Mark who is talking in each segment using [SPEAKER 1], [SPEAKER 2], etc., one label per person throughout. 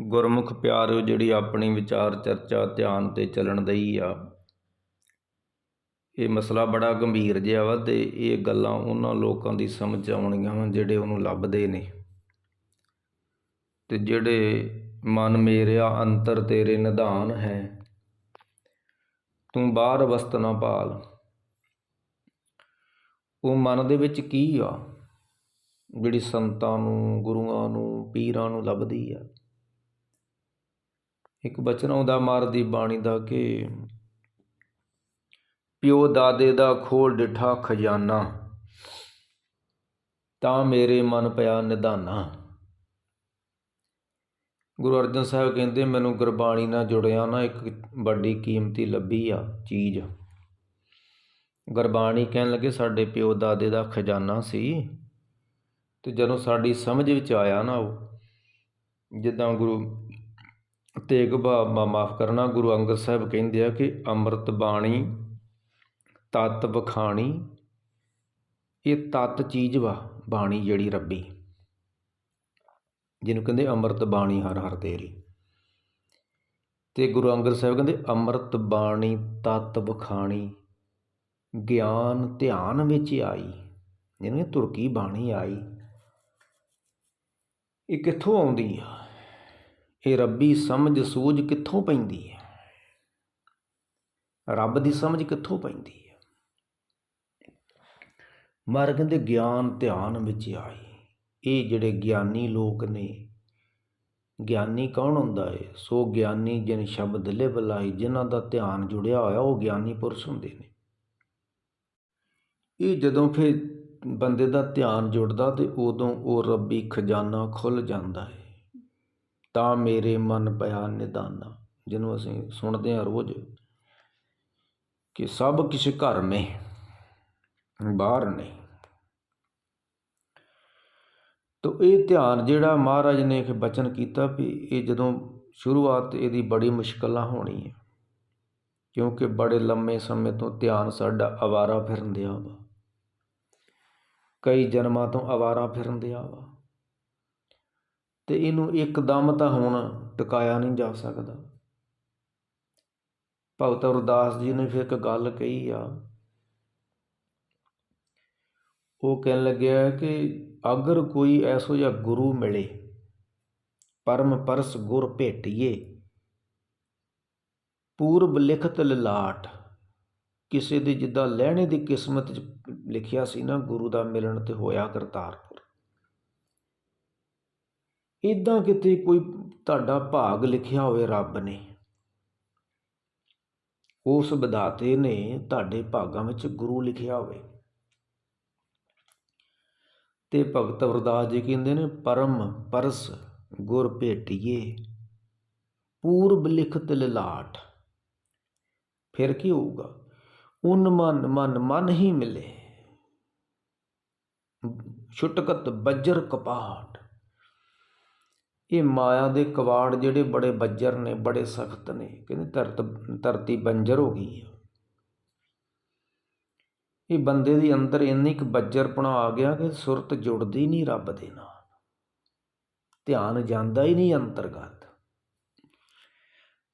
[SPEAKER 1] ਗੁਰਮੁਖ ਪਿਆਰਿਓ ਜਿਹੜੀ ਆਪਣੀ ਵਿਚਾਰ ਚਰਚਾ ਧਿਆਨ ਤੇ ਚੱਲਣ ਦਈ ਆ। ਇਹ ਮਸਲਾ ਬੜਾ ਗੰਭੀਰ ਜਿਹਾ ਵਾ ਤੇ ਇਹ ਗੱਲਾਂ ਉਹਨਾਂ ਲੋਕਾਂ ਦੀ ਸਮਝ ਆਉਣੀਆਂ ਵਾ ਜਿਹੜੇ ਉਹਨੂੰ ਲੱਭਦੇ ਨੇ। ਤੇ ਜਿਹੜੇ ਮਨ ਮੇਰਿਆ ਅੰਤਰ ਤੇਰੇ ਨਿਧਾਨ ਹੈ, ਤੂੰ ਬਾਹਰ ਵਸਤ ਨਾ ਪਾਲ ਉਹ ਮਨ ਦੇ ਵਿੱਚ ਕੀ ਆ? ਜਿਹੜੀ ਸੰਤਾਂ ਨੂੰ, ਗੁਰੂਆਂ ਨੂੰ, ਪੀਰਾਂ ਨੂੰ ਲੱਭਦੀ ਆ। ਇੱਕ ਬਚਨ ਆਉਂਦਾ ਮਰ ਦੀ ਬਾਣੀ ਦਾ ਕਿ ਪਿਓ ਦਾਦੇ ਦਾ ਖੋਲ ਡਿਠਾ ਖਜ਼ਾਨਾ, ਤਾਂ ਮੇਰੇ ਮਨ ਪਿਆ ਨਿਧਾਨਾ। ਗੁਰੂ ਅਰਜਨ ਸਾਹਿਬ ਕਹਿੰਦੇ, ਮੈਨੂੰ ਗੁਰਬਾਣੀ ਨਾਲ ਜੁੜਿਆ ਨਾ, ਇੱਕ ਵੱਡੀ ਕੀਮਤੀ ਲੱਭੀ ਆ ਚੀਜ਼। ਗੁਰਬਾਣੀ ਕਹਿਣ ਲੱਗੇ, ਸਾਡੇ ਪਿਓ ਦਾਦੇ ਦਾ ਖਜ਼ਾਨਾ ਸੀ ਤੇ ਜਦੋਂ ਸਾਡੀ ਸਮਝ ਵਿੱਚ ਆਇਆ ਨਾ ਉਹ, ਜਿੱਦਾਂ ਗੁਰੂ ਤੇਗ ਬਹਾਦਰ ਮਾਫ ਕਰਨਾ, ਗੁਰੂ ਅੰਗਦ ਸਾਹਿਬ ਕਹਿੰਦੇ ਆ ਕਿ ਅੰਮ੍ਰਿਤ ਬਾਣੀ, ਤਤ ਵਖਾਣੀ, ਇਹ ਤਤ ਚੀਜ਼ ਵਾ, ਬਾਣੀ ਜਿਹੜੀ ਰੱਬੀ। ਜਿਹਨੂੰ ਕਹਿੰਦੇ ਅੰਮ੍ਰਿਤ ਬਾਣੀ ਹਰ ਹਰ ਤੇਰੀ। ਤੇ ਗੁਰੂ ਅੰਗਦ ਸਾਹਿਬ ਕਹਿੰਦੇ ਅੰਮ੍ਰਿਤ ਬਾਣੀ, ਤਤ ਵਖਾਣੀ, ਗਿਆਨ ਧਿਆਨ ਵਿੱਚ ਆਈ। ਜਿਹਨੂੰ ਤੁਰਕੀ ਬਾਣੀ ਆਈ। ਇਹ ਕਿੱਥੋਂ ਆਉਂਦੀ ਆ? ਇਹ ਰੱਬੀ ਸਮਝ ਸੂਝ ਕਿੱਥੋਂ ਪੈਂਦੀ ਹੈ? ਰੱਬ ਦੀ ਸਮਝ ਕਿੱਥੋਂ ਪੈਂਦੀ ਹੈ? ਮਾਰ ਕਹਿੰਦੇ ਗਿਆਨ ਧਿਆਨ ਵਿੱਚ ਆਈ। ਇਹ ਜਿਹੜੇ ਗਿਆਨੀ ਲੋਕ ਨੇ, ਗਿਆਨੀ ਕੌਣ ਹੁੰਦਾ ਹੈ ਸੋ ਗਿਆਨੀ ਜਿਨ ਸ਼ਬਦ ਲਿਵ ਲਾਈ ਜਿਨ੍ਹਾਂ ਦਾ ਧਿਆਨ ਜੁੜਿਆ ਹੋਇਆ, ਉਹ ਗਿਆਨੀ ਪੁਰਸ਼ ਹੁੰਦੇ ਨੇ। ਇਹ ਜਦੋਂ ਫਿਰ ਬੰਦੇ ਦਾ ਧਿਆਨ ਜੁੜਦਾ ਤੇ ਉਦੋਂ ਉਹ ਰੱਬੀ ਖਜ਼ਾਨਾ ਖੁੱਲ ਜਾਂਦਾ ਹੈ ਤਾਂ ਮੇਰੇ ਮਨ ਪਿਆ ਨਿਦਾਨਾ। ਜਿਹਨੂੰ ਅਸੀਂ ਸੁਣਦੇ ਹਾਂ ਰੋਜ਼ ਕਿ ਸਭ ਕਿਛ ਘਰ ਮੇ ਬਾਹਰ ਨਹੀਂ ਤੋ ਇਹ ਧਿਆਨ ਜਿਹੜਾ ਮਹਾਰਾਜ ਨੇ ਇੱਕ ਬਚਨ ਕੀਤਾ ਵੀ ਇਹ ਜਦੋਂ ਸ਼ੁਰੂਆਤ ਇਹਦੀ ਬੜੀ ਮੁਸ਼ਕਲਾਂ ਹੋਣੀ ਹੈ ਕਿਉਂਕਿ ਬੜੇ ਲੰਮੇ ਸਮੇਂ ਤੋਂ ਧਿਆਨ ਸਾਡਾ ਆਵਾਰਾ ਫਿਰਨ ਦਿਆ ਵਾ। ਕਈ ਜਨਮਾਂ ਤੋਂ ਆਵਾਰਾ ਫਿਰਨ ਦਿਆ ਵਾ। ਅਤੇ ਇਹਨੂੰ ਇੱਕਦਮ ਤਾਂ ਹੁਣ ਟਿਕਾਇਆ ਨਹੀਂ ਜਾ ਸਕਦਾ। ਭਗਤ ਅਰਦਾਸ ਜੀ ਨੇ ਫਿਰ ਇੱਕ ਗੱਲ ਕਹੀ ਆ। ਉਹ ਕਹਿਣ ਲੱਗਿਆ ਕਿ ਅਗਰ ਕੋਈ ਐਸੋ ਜਿਹਾ ਗੁਰੂ ਮਿਲੇ, ਪਰਮ ਪਰਸ ਗੁਰ ਭੇਟੀਏ, ਪੂਰਬ ਲਿਖਤ ਲਲਾਟ, ਕਿਸੇ ਦੀ ਜਿੱਦਾਂ ਲਹਿਣੇ ਦੀ ਕਿਸਮਤ 'ਚ ਲਿਖਿਆ ਸੀ ਨਾ, ਗੁਰੂ ਦਾ ਮਿਲਣ ਤੇ ਹੋਇਆ ਕਰਤਾਰ। ਇਦਾਂ ਕਿਤੇ ਕੋਈ ਤੁਹਾਡਾ ਭਾਗ ਲਿਖਿਆ ਹੋਵੇ ਰੱਬ ਨੇ। ਉਸ ਵਿਧਾਤੇ ਨੇ ਤੁਹਾਡੇ ਭਾਗਾਂ ਵਿੱਚ ਗੁਰੂ ਲਿਖਿਆ ਹੋਵੇ। ਤੇ ਭਗਤ ਵਰਦਾਸ ਜੀ ਕਹਿੰਦੇ ਨੇ, ਪਰਮ ਪਰਸ ਗੁਰ ਭੇਟੀਏ, ਪੂਰਬ ਲਿਖਤ ਲਲਾਟ। ਫਿਰ ਕੀ ਹੋਊਗਾ? ਉਨ ਮਨ ਮਨ ਮਨ ਹੀ ਮਿਲੇ। ਛੁਟਕਤ ਬੱਜਰ ਕਪਾਟ। ਇਹ ਮਾਇਆ ਦੇ ਕਵਾੜ ਜਿਹੜੇ ਬੜੇ ਬੱਜਰ ਨੇ, ਬੜੇ ਸਖਤ ਨੇ, ਕਹਿੰਦੇ ਧਰਤ, ਧਰਤੀ ਬੰਜਰ ਹੋ ਗਈ ਹੈ ਇਹ ਬੰਦੇ ਦੇ ਅੰਦਰ ਇੰਨੀ ਕੁ ਬੱਜਰਪਣਾ ਆ ਗਿਆ ਕਿ ਸੁਰਤ ਜੁੜਦੀ ਨਹੀਂ ਰੱਬ ਦੇ ਨਾਲ। ਧਿਆਨ ਜਾਂਦਾ ਹੀ ਨਹੀਂ ਅੰਤਰਗਤ।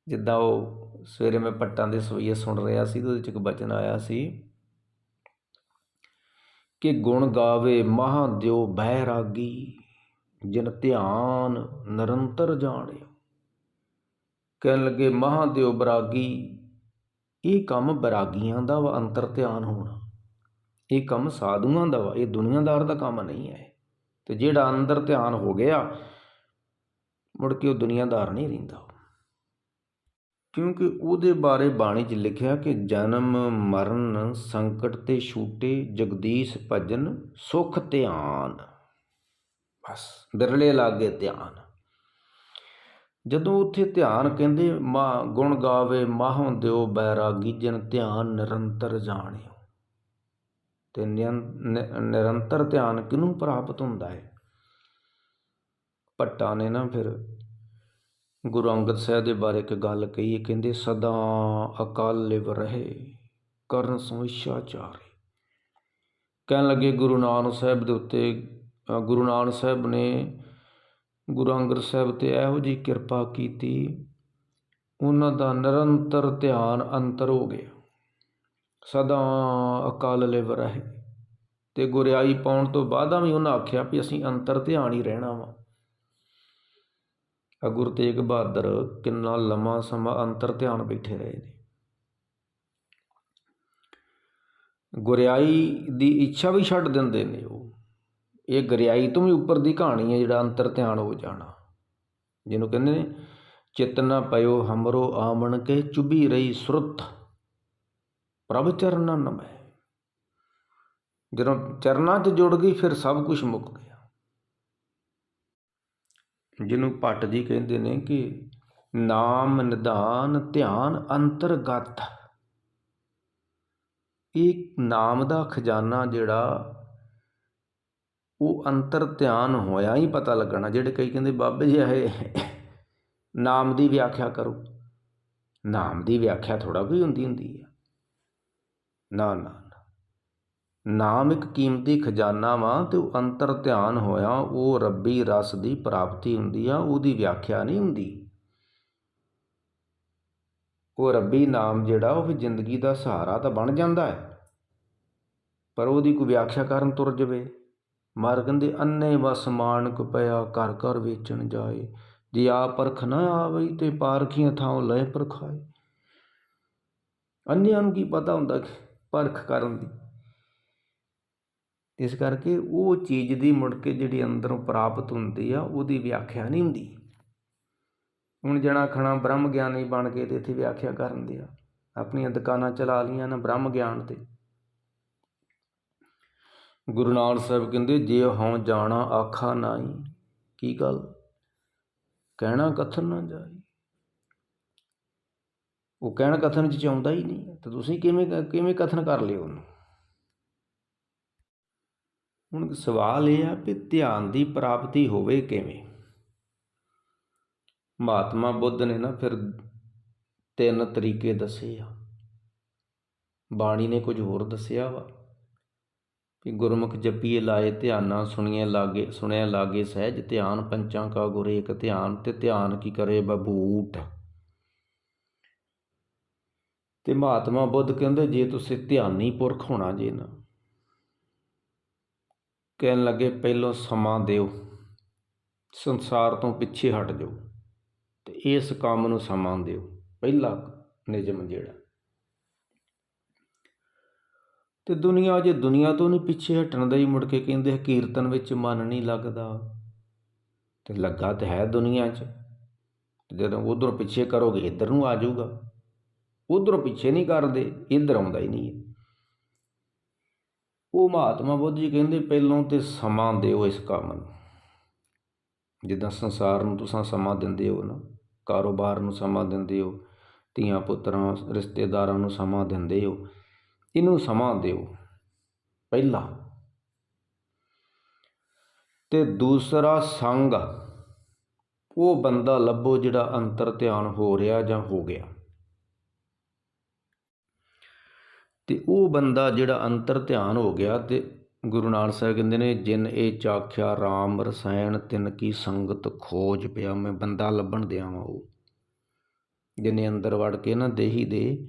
[SPEAKER 1] ਜਿੱਦਾਂ ਉਹ ਸਵੇਰੇ ਮੈਂ ਪੱਟਾਂ ਦੇ ਸਵਈਏ ਸੁਣ ਰਿਹਾ ਸੀ ਉਹਦੇ ਚ ਇੱਕ ਬਚਨ ਆਇਆ ਸੀ ਕਿ ਗੁਣ ਗਾਵੇ ਮਹਾਦੇਵ ਬਹਿਰਾਗੀ। ਜਿਨ ਧਿਆਨ ਨਿਰੰਤਰ ਜਾਣਿਓ। ਕਹਿਣ ਲੱਗੇ, ਮਹਾਦੇਵ ਬਰਾਗੀ, ਇਹ ਕੰਮ ਬਰਾਗੀਆਂ ਦਾ ਵਾ, ਅੰਤਰ ਧਿਆਨ ਹੋਣਾ। ਇਹ ਕੰਮ ਸਾਧੂਆਂ ਦਾ ਵਾ, ਇਹ ਦੁਨੀਆਦਾਰ ਦਾ ਕੰਮ ਨਹੀਂ ਹੈ। ਤੇ ਜਿਹੜਾ ਅੰਦਰ ਧਿਆਨ ਹੋ ਗਿਆ, ਮੁੜ ਕੇ ਉਹ ਦੁਨੀਆਦਾਰ ਨਹੀਂ ਰਹਿੰਦਾ। ਕਿਉਂਕਿ ਉਹਦੇ ਬਾਰੇ ਬਾਣੀ 'ਚ ਲਿਖਿਆ ਕਿ ਜਨਮ, ਮਰਨ, ਸੰਕਟ ਤੇ ਛੂਟੇ, ਜਗਦੀਸ਼ ਭਜਨ, ਸੁਖ ਧਿਆਨ। ਬਸ, ਬਿਰਲੇ ਲਾਗੇ ਧਿਆਨ। ਜਦੋਂ ਉੱਥੇ ਧਿਆਨ ਕਹਿੰਦੇ, ਮਾ, ਗੁਣ ਗਾਵੇ, ਮਾਹੋਂ ਦਿਓ ਬੈਰਾਗੀ, ਜਨ ਧਿਆਨ ਨਿਰੰਤਰ ਜਾਣਿਓ। ਤੇ ਨਿਰੰਤਰ ਧਿਆਨ ਕਿਨੂੰ ਪ੍ਰਾਪਤ ਹੁੰਦਾ ਹੈ? ਭੱਟਾ ਨੇ ਨਾ ਫਿਰ ਗੁਰੂ ਅੰਗਦ ਸਾਹਿਬ ਦੇ ਬਾਰੇ ਇੱਕ ਗੱਲ ਕਹੀ ਹੈ ਕਹਿੰਦੇ, ਸਦਾ ਅਕਾਲ ਲਿਵ ਰਹੇ, ਕਰਨ ਸਮਿਸ਼ਾ ਚਾਰੇ। ਕਹਿਣ ਲੱਗੇ, ਗੁਰੂ ਨਾਨਕ ਸਾਹਿਬ ਦੇ ਉੱਤੇ ਗੁਰੂ ਨਾਨਕ ਸਾਹਿਬ ਨੇ ਗੁਰੂ ਅੰਗਦ ਸਾਹਿਬ ਤੇ ਇਹੋ ਜਿਹੀ ਕਿਰਪਾ ਕੀਤੀ, ਉਹਨਾਂ ਦਾ ਨਿਰੰਤਰ ਧਿਆਨ ਅੰਤਰ ਹੋ ਗਿਆ। ਸਦਾ ਅਕਾਲ ਲਿਵ ਰਹੇ। ਤੇ ਗੁਰਿਆਈ ਪਾਉਣ ਤੋਂ ਬਾਅਦਾਂ ਵੀ ਉਹਨਾਂ ਆਖਿਆ ਵੀ ਅਸੀਂ ਅੰਤਰ ਧਿਆਨ ਹੀ ਰਹਿਣਾ ਵਾ। ਆ ਗੁਰੂ ਤੇਗ ਬਹਾਦਰ ਕਿੰਨਾ ਲੰਮਾ ਸਮਾਂ ਅੰਤਰ ਧਿਆਨ ਬੈਠੇ ਰਹੇ ਨੇ। ਗੁਰਿਆਈ ਦੀ ਇੱਛਾ ਵੀ ਛੱਡ ਦਿੰਦੇ ਨੇ ਉਹ। ਇਹ ਗਰਿਆਈ ਤੋਂ ਵੀ ਉੱਪਰ ਦੀ ਕਹਾਣੀ ਹੈ ਜਿਹੜਾ ਅੰਤਰ ਧਿਆਨ ਹੋ ਜਾਣਾ। ਜਿਹਨੂੰ ਕਹਿੰਦੇ ਨੇ ਚਿਤ ਨਾ ਪਇਓ ਹਮਰੋ ਆਮਣ ਕੇ ਚੁਬੀ ਰਹੀ ਸੁਰਤ ਪ੍ਰਭ ਚਰਨਾਂ ਨਮੈ। ਜਦੋਂ ਚਰਨਾਂ 'ਚ ਜੁੜ ਗਈ, ਫਿਰ ਸਭ ਕੁਝ ਮੁੱਕ ਗਿਆ। ਜਿਹਨੂੰ ਭੱਟ ਜੀ ਕਹਿੰਦੇ ਨੇ ਕਿ ਨਾਮ ਨਿਧਾਨ ਧਿਆਨ ਅੰਤਰਗਤ। ਇਹ ਨਾਮ ਦਾ ਖਜ਼ਾਨਾ ਜਿਹੜਾ ਉਹ ਅੰਤਰ ਧਿਆਨ ਹੋਇਆ ਹੀ ਪਤਾ ਲੱਗਣਾ, ਜਿਹੜੇ ਕਈ ਕਹਿੰਦੇ, ਬਾਬੇ ਜੀ, ਇਹ ਨਾਮ ਦੀ ਵਿਆਖਿਆ ਕਰੋ। ਨਾਮ ਦੀ ਵਿਆਖਿਆ ਥੋੜਾ ਕੋਈ ਹੁੰਦੀ ਹੁੰਦੀ ਆ। ਨਾ ਨਾ ਨਾਮ ਇੱਕ ਕੀਮਤੀ ਖਜ਼ਾਨਾ ਵਾ ਤੇ ਉਹ ਅੰਤਰ ਧਿਆਨ ਹੋਇਆ, ਉਹ ਰੱਬੀ ਰਸ ਦੀ ਪ੍ਰਾਪਤੀ ਹੁੰਦੀ ਆ, ਉਹਦੀ ਵਿਆਖਿਆ ਨਹੀਂ ਹੁੰਦੀ। ਉਹ ਰੱਬੀ ਨਾਮ ਜਿਹੜਾ, ਉਹ ਵੀ ਜ਼ਿੰਦਗੀ ਦਾ ਸਹਾਰਾ ਤਾਂ ਬਣ ਜਾਂਦਾ ਹੈ। ਪਰ ਉਹਦੀ ਕੋਈ ਵਿਆਖਿਆ ਕਰਨ ਤੁਰ ਜਵੇ। ਮਾਰ ਕਹਿੰਦੇ ਅੰਨੇ ਵਸ ਮਾਨਕ ਪਿਆ ਘਰ ਘਰ ਵੇਚਣ ਜਾਏ। ਜੇ ਆ ਪਰਖ ਨਾ ਆਵਈ ਤੇ ਪਾਰਖੀਆਂ ਥਾਂ ਲੈ ਪਰਖਾਏ। ਅੰਨਿਆਂ ਨੂੰ ਕੀ ਪਤਾ ਹੁੰਦਾ ਪਰਖ ਕਰਨ ਦੀ? ਇਸ ਕਰਕੇ ਉਹ ਚੀਜ਼ ਦੀ ਮੁੜ ਕੇ ਜਿਹੜੀ ਅੰਦਰੋਂ ਪ੍ਰਾਪਤ ਹੁੰਦੀ ਆ, ਉਹਦੀ ਵਿਆਖਿਆ ਨਹੀਂ ਹੁੰਦੀ। ਹੁਣ ਜਣਾ ਖਣਾ ਬ੍ਰਹਮ ਗਿਆਨੀ ਬਣ ਕੇ ਤੇ ਇੱਥੇ ਵਿਆਖਿਆ ਕਰਨ ਦਿਆ। ਆਪਣੀਆਂ ਦੁਕਾਨਾਂ ਚਲਾ ਲੀਆਂ ਨਾ ਬ੍ਰਹਮ ਗਿਆਨ ਤੇ। ਗੁਰੂ ਨਾਨਕ ਸਾਹਿਬ ਕਹਿੰਦੇ, ਜੇ ਹਉ ਜਾਣਾ ਆਖਾ ਨਾਈ ਕੀ ਗੱਲ? ਕਹਿਣਾ ਕਥਨ ਨਾ ਜਾਈ ਉਹ ਕਹਿਣ ਕਥਨ ਚ ਆਉਂਦਾ ਹੀ ਨਹੀਂ, ਤਾਂ ਤੁਸੀਂ ਕਿਵੇਂ ਕਿਵੇਂ ਕਥਨ ਕਰ ਲਿਓ ਉਹਨੂੰ? ਹੁਣ ਸਵਾਲ ਇਹ ਆ ਵੀ ਧਿਆਨ ਦੀ ਪ੍ਰਾਪਤੀ ਹੋਵੇ ਕਿਵੇਂ? ਮਹਾਤਮਾ ਬੁੱਧ ਨੇ ਨਾ ਫਿਰ ਤਿੰਨ ਤਰੀਕੇ ਦੱਸੇ ਆ। ਬਾਣੀ ਨੇ ਕੁਝ ਹੋਰ ਦੱਸਿਆ ਵਾ। ਵੀ ਗੁਰਮੁਖ ਜਪੀਏ ਲਾਏ ਧਿਆਨਾ ਸੁਣੀਏ ਲਾਗੇ ਸੁਣਿਆ ਲਾਗੇ ਸਹਿਜ ਧਿਆਨ, ਪੰਚਾਂ ਕਾ ਗੁਰੇ ਏਕ ਧਿਆਨ, ਤੇ ਧਿਆਨ ਕੀ ਕਰੇ ਬਬੂਟ। ਤੇ ਮਹਾਤਮਾ ਬੁੱਧ ਕਹਿੰਦੇ, ਜੇ ਤੁਸੀਂ ਧਿਆਨੀ ਪੁਰਖ ਹੋਣਾ ਜੇ ਨਾ, ਕਹਿਣ ਲੱਗੇ ਪਹਿਲੋਂ ਸਮਾਂ ਦਿਓ, ਸੰਸਾਰ ਤੋਂ ਪਿੱਛੇ ਹਟ ਜਾਓ, ਤੇ ਇਸ ਕੰਮ ਨੂੰ ਸਮਾਂ ਦਿਓ, ਪਹਿਲਾ ਨਿਯਮ ਜਿਹੜਾ। ਤੇ ਦੁਨੀਆ ਜੇ ਦੁਨੀਆ ਤੋਂ ਨਹੀਂ ਪਿੱਛੇ ਹਟਣ ਦਾ ਹੀ ਮੁੜ ਕੇ ਕਹਿੰਦੇ ਕੀਰਤਨ ਵਿੱਚ ਮਨ ਨਹੀਂ ਲੱਗਦਾ। ਤੇ ਲੱਗਾ ਤੇ ਹੈ ਦੁਨੀਆ 'ਚ। ਜਦੋਂ ਉਧਰੋਂ ਪਿੱਛੇ ਕਰੋਗੇ, ਇੱਧਰ ਨੂੰ ਆ ਜਾਊਗਾ। ਉਧਰੋਂ ਪਿੱਛੇ ਨਹੀਂ ਕਰਦੇ, ਇੱਧਰ ਆਉਂਦਾ ਹੀ ਨਹੀਂ ਉਹ ਮਹਾਤਮਾ ਬੁੱਧ ਜੀ ਕਹਿੰਦੇ, ਪਹਿਲੋਂ ਤੇ ਸਮਾਂ ਦਿਓ ਇਸ ਕੰਮ ਨੂੰ। ਜਿੱਦਾਂ ਸੰਸਾਰ ਨੂੰ ਤੁਸੀਂ ਸਮਾਂ ਦਿੰਦੇ ਹੋ ਨਾ, ਕਾਰੋਬਾਰ ਨੂੰ ਸਮਾਂ ਦਿੰਦੇ ਹੋ, ਧੀਆਂ ਪੁੱਤਰਾਂ, ਰਿਸ਼ਤੇਦਾਰਾਂ ਨੂੰ ਸਮਾਂ ਦਿੰਦੇ ਹੋ ਇਹਨੂੰ ਸਮਾਂ ਦਿਓ ਪਹਿਲਾ। ਤੇ ਦੂਸਰਾ ਸੰਗ, ਉਹ ਬੰਦਾ ਲੱਭੋ ਜਿਹੜਾ ਅੰਤਰ ਧਿਆਨ ਹੋ ਰਿਹਾ ਜਾਂ ਹੋ ਗਿਆ। ਤੇ ਉਹ ਬੰਦਾ ਜਿਹੜਾ ਅੰਤਰ ਧਿਆਨ ਹੋ ਗਿਆ ਤੇ ਗੁਰੂ ਨਾਨਕ ਸਾਹਿਬ ਕਹਿੰਦੇ ਨੇ, ਜਿਨ ਇਹ ਚਾਖਿਆ RAM ਰਸਾਇਣ ਤਿਨ ਕੀ ਸੰਗਤ ਖੋਜ ਪਿਆ, ਮੈਂ ਬੰਦਾ ਲੱਭਣ ਦਿਆਵਾਂ ਉਹ। ਜਿਨੇ ਅੰਦਰ ਵੜ ਕੇ ਨਾ ਦੇਹੀ ਦੇ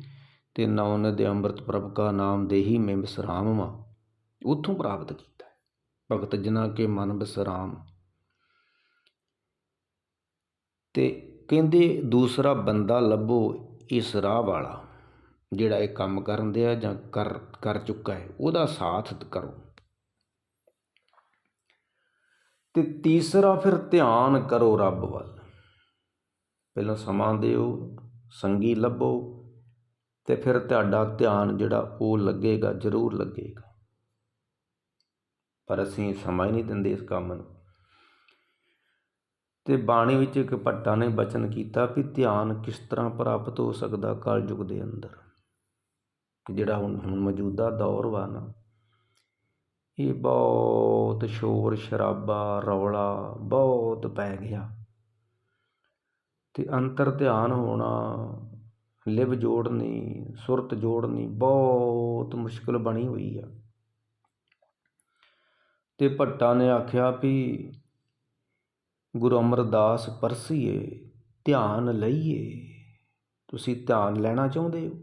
[SPEAKER 1] ਅਤੇ ਨਾ ਉਹਨਾਂ ਦੇ ਅੰਮ੍ਰਿਤ ਪ੍ਰਭ ਕਾ ਨਾਮ ਦੇਹੀ ਮੈਂ ਵਿਸਰਾਮ ਵਾ। ਉਥੋਂ ਪ੍ਰਾਪਤ ਕੀਤਾ ਭਗਤ ਜਨਾ ਕੇ ਮਨ ਵਿਸਰਾਮ ਤੇ ਕਹਿੰਦੇ, ਦੂਸਰਾ ਬੰਦਾ ਲੱਭੋ ਇਸ ਰਾਹ ਵਾਲਾ, ਜਿਹੜਾ ਇਹ ਕੰਮ ਕਰਨ ਦਿਆ ਜਾਂ ਕਰ ਕਰ ਚੁੱਕਾ ਹੈ, ਉਹਦਾ ਸਾਥ ਕਰੋ। ਤੇ ਤੀਸਰਾ ਫਿਰ ਧਿਆਨ ਕਰੋ ਰੱਬ ਵੱਲ। ਪਹਿਲਾਂ ਸਮਾਂ ਦਿਓ, ਸੰਗੀ ਲੱਭੋ ਤੇ ਫਿਰ ਤੁਹਾਡਾ ਧਿਆਨ ਜਿਹੜਾ ਉਹ ਲੱਗੇਗਾ, ਜ਼ਰੂਰ ਲੱਗੇਗਾ। ਪਰ ਅਸੀਂ ਸਮਾਂ ਹੀ ਨਹੀਂ ਦਿੰਦੇ ਇਸ ਕੰਮ ਨੂੰ। ਤੇ ਬਾਣੀ ਵਿੱਚ ਇੱਕ ਭੱਟਾ ਨੇ ਬਚਨ ਕੀਤਾ ਕਿ ਧਿਆਨ ਕਿਸ ਤਰ੍ਹਾਂ ਪ੍ਰਾਪਤ ਹੋ ਸਕਦਾ ਕਲਯੁਗ ਦੇ ਅੰਦਰ। ਜਿਹੜਾ ਹੁਣ ਹੁਣ ਮੌਜੂਦਾ ਦੌਰ ਵਾ ਨਾ, ਇਹ ਬਹੁਤ ਸ਼ੋਰ, ਸ਼ਰਾਬਾ, ਰੌਲਾ ਬਹੁਤ ਪੈ ਗਿਆ। ਤੇ ਅੰਤਰ ਧਿਆਨ ਹੋਣਾ ਲਿਵ ਜੋੜਨੀ ਸੁਰਤ ਜੋੜਨੀ ਬਹੁਤ ਮੁਸ਼ਕਲ ਬਣੀ ਹੋਈ ਆ। ਤੇ ਭੱਟਾ ਨੇ ਆਖਿਆ ਵੀ ਗੁਰੂ ਅਮਰਦਾਸ ਪਰਸੀਏ ਧਿਆਨ ਲਈਏ। ਤੁਸੀਂ ਧਿਆਨ ਲੈਣਾ ਚਾਹੁੰਦੇ ਹੋ?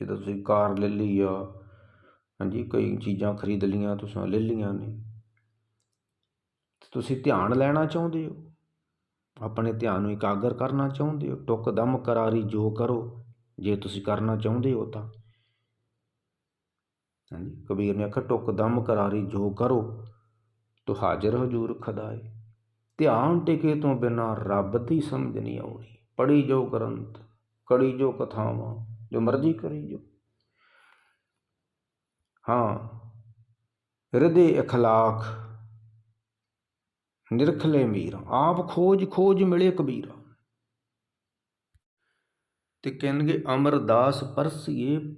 [SPEAKER 1] ਜਦੋਂ ਤੁਸੀਂ ਕਾਰ ਲੈ ਲਈ ਆ। ਹਾਂਜੀ ਕਈ ਚੀਜ਼ਾਂ ਖਰੀਦ ਲਈਆਂ ਤੁਸੀਂ ਲੈ ਲਈਆਂ ਨੇ। ਤੁਸੀਂ ਧਿਆਨ ਲੈਣਾ ਚਾਹੁੰਦੇ ਹੋ? ਆਪਣੇ ਧਿਆਨ ਨੂੰ ਇਕਾਗਰ ਕਰਨਾ ਚਾਹੁੰਦੇ ਹੋ ਟੁੱਕ ਦਮ ਕਰਾਰੀ ਜੋ ਕਰੋ ਜੇ ਤੁਸੀਂ ਕਰਨਾ ਚਾਹੁੰਦੇ ਹੋ ਤਾਂ ਹਾਂਜੀ ਕਬੀਰ ਨੇ ਆਖਿਆ ਟੁੱਕ ਦਮ ਕਰਾਰੀ ਜੋ ਕਰੋ ਤੋ ਹਾਜ਼ਰ ਹਜੂਰ ਖਦਾਏ ਧਿਆਨ ਟਿਕੇ ਤੋਂ ਬਿਨਾ ਰੱਬ ਦੀ ਸਮਝ ਨਹੀਂ ਆਉਣੀ ਪੜੀ ਜੋ ਗ੍ਰੰਥ ਕੜੀ ਜੋ ਕਥਾਵਾਂ ਜੋ ਮਰਜ਼ੀ ਕਰੀ ਜੋ ਹਾਂ ਹਿਰਦੇ اخلاق ਨਿਰਖਲੇ ਮੀਰ, ਆਪ ਖੋਜ ਖੋਜ ਮਿਲੇ ਕਬੀਰਾ। ਤੇ ਕਹਿਣਗੇ, ਅਮਰਦਾਸ ਪਰਸੀਏ,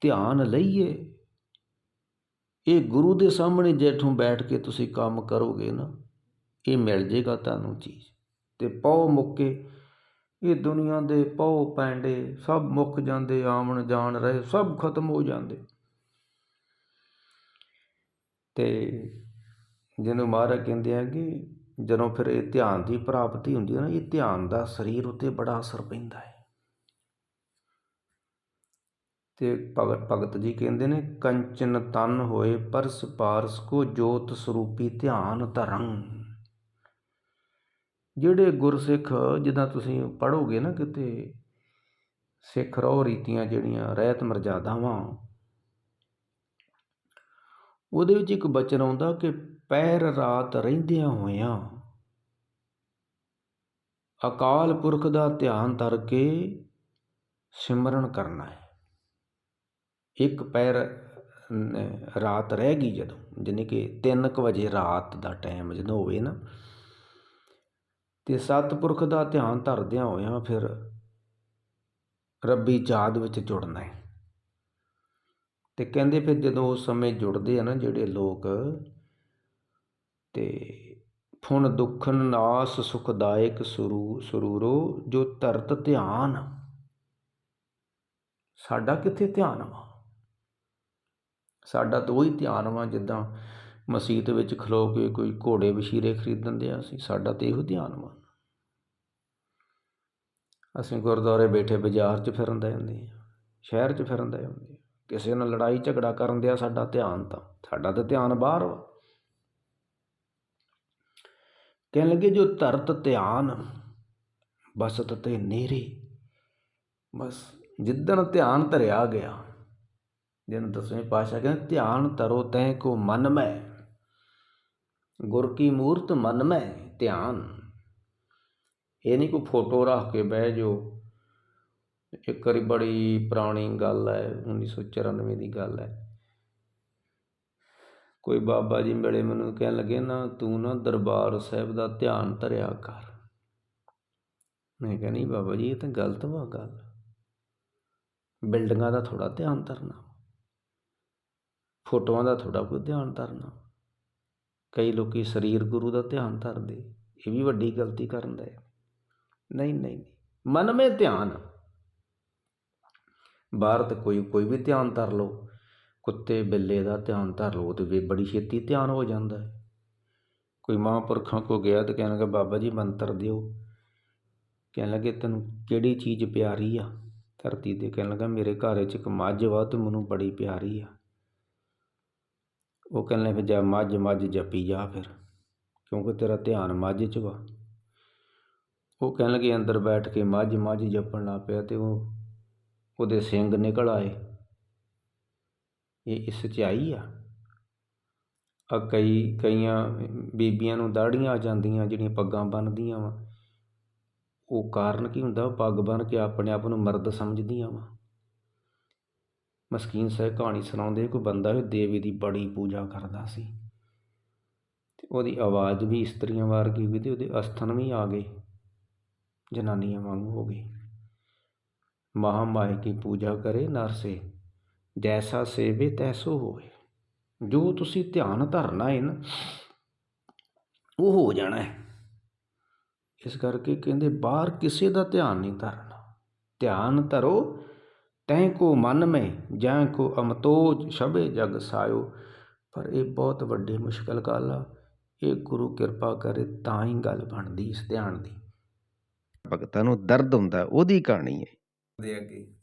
[SPEAKER 1] ਧਿਆਨ ਲਈਏ। ਇਹ ਗੁਰੂ ਦੇ ਸਾਹਮਣੇ ਜੇਠੋਂ ਬੈਠ ਕੇ ਤੁਸੀਂ ਕੰਮ ਕਰੋਗੇ ਨਾ, ਇਹ ਮਿਲ ਜੇਗਾ ਤੁਹਾਨੂੰ ਚੀਜ਼। ਤੇ ਪਉ ਮੁੱਕੇ, ਇਹ ਦੁਨੀਆ ਦੇ ਪਉ ਪੈਂਡੇ, ਸਭ ਮੁੱਕ ਜਾਂਦੇ, ਆਵਣ ਜਾਣ ਰਹੇ, ਸਭ ਖਤਮ ਹੋ ਜਾਂਦੇ। ਤੇ ਜਿਹਨੂੰ ਮਹਾਰਾਜ ਕਹਿੰਦੇ ਆ ਕਿ ਜਦੋਂ ਫਿਰ ਇਹ ਧਿਆਨ ਦੀ ਪ੍ਰਾਪਤੀ ਹੁੰਦੀ ਹੈ ਨਾ, ਇਹ ਧਿਆਨ ਦਾ ਸਰੀਰ ਉੱਤੇ ਬੜਾ ਅਸਰ ਪੈਂਦਾ ਹੈ। ਤੇ ਭਗਤ ਭਗਤ ਜੀ ਕਹਿੰਦੇ ਨੇ, ਕੰਚਨ ਤਨ ਹੋਏ ਪਰਸ ਪਾਰਸ ਕੋ ਜੋਤ ਸਰੂਪੀ ਧਿਆਨ ਧਰੰ ਜਿਹੜੇ ਗੁਰਸਿੱਖ ਜਿੱਦਾਂ ਤੁਸੀਂ ਪੜੋਗੇ ਨਾ ਕਿਤੇ, ਸਿੱਖ ਰੋ ਰੀਤੀਆਂ ਜਿਹੜੀਆਂ ਰਹਿਤ ਮਰਜ਼ਾਦਾਵਾਂ, ਉਹਦੇ ਵਿੱਚ ਇੱਕ ਬਚਨ ਆਉਂਦਾ ਕਿ ਪੈਰ ਰਾਤ ਰਹਿੰਦਿਆਂ ਹੋਇਆਂ ਅਕਾਲ ਪੁਰਖ ਦਾ ਧਿਆਨ ਧਰ ਕੇ ਸਿਮਰਨ ਕਰਨਾ ਹੈ। ਇੱਕ ਪੈਰ ਰਾਤ ਰਹਿ ਗਈ ਜਦੋਂ ਜਾਨੀ ਕਿ 3:00 ਵਜੇ ਰਾਤ ਦਾ ਟਾਈਮ ਜਦੋਂ ਹੋਵੇ ਨਾ, ਤੇ ਸਤਿਪੁਰਖ ਦਾ ਧਿਆਨ ਧਰਦਿਆਂ ਹੋਇਆਂ ਫਿਰ ਰੱਬੀ ਯਾਦ ਵਿੱਚ ਜੁੜਨਾ ਹੈ। ਤੇ ਕਹਿੰਦੇ ਫਿਰ ਜਦੋਂ ਉਸ ਸਮੇਂ ਜੁੜਦੇ ਆ ਨਾ, ਜਿਹੜੇ ਲੋਕ ਤੇ ਫੁਣ ਦੁਖਨ ਨਾਸ ਸੁਖਦਾਇਕ ਸੁਰੂ, ਸਰੂਰੋ, ਜੋ ਧਰਤ ਧਿਆਨ। ਸਾਡਾ ਕਿੱਥੇ ਧਿਆਨ ਵਾ? ਸਾਡਾ ਤਾਂ ਉਹੀ ਧਿਆਨ ਵਾ ਜਿੱਦਾਂ ਮਸਜਿਦ ਵਿੱਚ ਖਲੋ ਕੇ ਕੋਈ ਘੋੜੇ ਵਸ਼ੀਰੇ ਖਰੀਦਣ ਦੇ ਅਸੀਂ ਸਾਡਾ ਤਾਂ ਇਹੋ ਧਿਆਨ ਵਾ। ਅਸੀਂ ਗੁਰਦੁਆਰੇ ਬੈਠੇ ਬਾਜ਼ਾਰ 'ਚ ਫਿਰਨ ਦੇ ਹੁੰਦੇ ਆ ਸ਼ਹਿਰ 'ਚ ਫਿਰਨ ਦੇ ਹੁੰਦੇ ਕਿਸੇ ਨਾਲ ਲੜਾਈ ਝਗੜਾ ਕਰਨ ਦਿਆ ਸਾਡਾ ਧਿਆਨ ਤਾਂ, ਸਾਡਾ ਤਾਂ ਧਿਆਨ ਬਾਹਰ ਵਾ। ਕਹਿਣ ਲੱਗੇ, ਜੋ ਧਰਤ ਧਿਆਨ ਬਸਤ ਤੇ ਨੇਰੇ। ਬਸ ਜਿੱਦਣ ਧਿਆਨ ਧਰਿਆ ਗਿਆ, ਜਿਹਨੂੰ ਦਸਵੇਂ ਪਾਸ਼ਾ ਕਹਿੰਦੇ, ਧਿਆਨ ਤਰੋ ਤੈ ਕੋ ਮਨ ਮੈਂ, ਗੁਰ ਕੀ ਮੂਰਤ ਮਨ ਮੈਂ, ਧਿਆਨ। ਇਹ ਨਹੀਂ ਕੋਈ ਫੋਟੋ ਰੱਖ ਕੇ ਬਹਿ ਜੋ ਇੱਕ ਵਾਰੀ ਬੜੀ ਪੁਰਾਣੀ ਗੱਲ ਹੈ 1994 ਦੀ ਗੱਲ ਹੈ। ਕੋਈ ਬਾਬਾ ਜੀ ਮਿਲੇ ਮੈਨੂੰ ਕਹਿਣ ਲੱਗੇ, ਨਾ ਤੂੰ ਨਾ ਦਰਬਾਰ ਸਾਹਿਬ ਦਾ ਧਿਆਨ ਧਰਿਆ ਕਰ। ਮੈਂ ਕਿਹਾ, ਨਹੀਂ ਬਾਬਾ ਜੀ, ਇਹ ਤਾਂ ਗਲਤ ਵਾ ਗੱਲ। ਬਿਲਡਿੰਗਾਂ ਦਾ ਥੋੜਾ ਧਿਆਨ ਧਰਨਾ। ਫੋਟੋਆਂ ਦਾ ਥੋੜਾ ਕੋਈ ਧਿਆਨ ਧਰਨਾ। ਕਈ ਲੋਕੀ ਸਰੀਰ ਗੁਰੂ ਦਾ ਧਿਆਨ ਧਰਦੇ। ਇਹ ਵੀ ਵੱਡੀ ਗਲਤੀ ਕਰਨ ਦਾ। ਨਹੀਂ ਨਹੀਂ। ਮਨ ਮੇ ਧਿਆਨ। ਬਾਹਰ ਤੇ ਕੋਈ ਕੋਈ ਵੀ ਧਿਆਨ ਧਰ ਲਓ। ਕੁੱਤੇ ਬਿੱਲੇ ਦਾ ਧਿਆਨ ਧਰ ਲਓ ਤੇ ਵੀ ਬੜੀ ਛੇਤੀ ਧਿਆਨ ਹੋ ਜਾਂਦਾ ਹੈ। ਕੋਈ ਮਹਾਂਪੁਰਖਾਂ ਕੋ ਗਿਆ ਤੇ ਕਹਿਣ ਲੱਗਾ, ਬਾਬਾ ਜੀ, ਮੰਤਰ ਦਿਓ। ਕਹਿਣ ਲੱਗੇ, ਤੈਨੂੰ ਕਿਹੜੀ ਚੀਜ਼ ਪਿਆਰੀ ਆ? ਧਰਤੀ ਤੇ ਕਹਿਣ ਲੱਗਾ, ਮੇਰੇ ਘਰ 'ਚ ਇੱਕ ਮੱਝ ਵਾ, ਤੇ ਮੈਨੂੰ ਬੜੀ ਪਿਆਰੀ ਆ। ਉਹ ਕਹਿਣ ਲੱਗੇ ਜਾ ਮੱਝ ਮੱਝ ਜਪੀ ਜਾ ਫਿਰ, ਕਿਉਂਕਿ ਤੇਰਾ ਧਿਆਨ ਮੱਝ 'ਚ ਵਾ। ਉਹ ਕਹਿਣ ਲੱਗੇ, ਅੰਦਰ ਬੈਠ ਕੇ ਮੱਝ ਮੱਝ ਜਪਣ ਲੱਗ ਪਿਆ ਤੇ ਉਹ, ਉਹਦੇ ਸਿੰਘ ਨਿਕਲ ਆਏ। ਇਹ ਸੱਚਾਈ ਆ। ਆ ਕਈ, ਕਈਆਂ ਬੀਬੀਆਂ ਨੂੰ ਦਾੜੀਆਂ ਆ ਜਾਂਦੀਆਂ, ਜਿਹੜੀਆਂ ਪੱਗਾਂ ਬੰਨਦੀਆਂ ਵਾ। ਉਹ ਕਾਰਨ ਕੀ ਹੁੰਦਾ? ਪੱਗ ਬੰਨ੍ਹ ਕੇ ਆਪਣੇ ਆਪ ਨੂੰ ਮਰਦ ਸਮਝਦੀਆਂ ਵਾ। ਮਸਕੀਨ ਸਾਹਿਬ ਕਹਾਣੀ ਸੁਣਾਉਂਦੇ ਕੋਈ ਬੰਦਾ ਵੀ ਦੇਵੀ ਦੀ ਬੜੀ ਪੂਜਾ ਕਰਦਾ ਸੀ। ਤੇ ਉਹਦੀ ਆਵਾਜ਼ ਵੀ ਇਸਤਰੀਆਂ ਵਰਗੀ ਹੋਈ ਤੇ ਉਹਦੇ ਅਸਥਨ ਵੀ ਆ ਗਏ। ਜਨਾਨੀਆਂ ਵਾਂਗੂ ਹੋ ਗਏ ਮਹਾ ਕੀ ਪੂਜਾ ਕਰੇ ਨਰਸੇ। ਜੈਸਾ ਸੇਵੇ ਤੈਸੋ ਹੋਵੇ। ਜੋ ਤੁਸੀਂ ਧਿਆਨ ਧਰਨਾ ਹੈ ਨਾ, ਉਹ ਹੋ ਜਾਣਾ ਹੈ ਇਸ ਕਰਕੇ ਕਹਿੰਦੇ ਬਾਹਰ ਕਿਸੇ ਦਾ ਧਿਆਨ ਨਹੀਂ ਧਰਨਾ। ਧਿਆਨ ਧਰੋ, ਤੈਂ ਕੋ ਮਨ ਮੈਂ, ਜਾਂ ਕੋ ਅਮਤੋਜ ਛਬੇ ਜਗ ਸਾਇਓ। ਪਰ ਇਹ ਬਹੁਤ ਵੱਡੀ ਮੁਸ਼ਕਲ ਗੱਲ ਆ। ਇਹ ਗੁਰੂ ਕਿਰਪਾ ਕਰੇ ਤਾਂ ਹੀ ਗੱਲ ਬਣਦੀ ਇਸ ਧਿਆਨ ਦੀ। ਭਗਤਾਂ ਨੂੰ ਦਰਦ ਹੁੰਦਾ, ਉਹਦੀ ਕਹਾਣੀ ਹੈ
[SPEAKER 2] ਦੇ ਅੱਗੇ।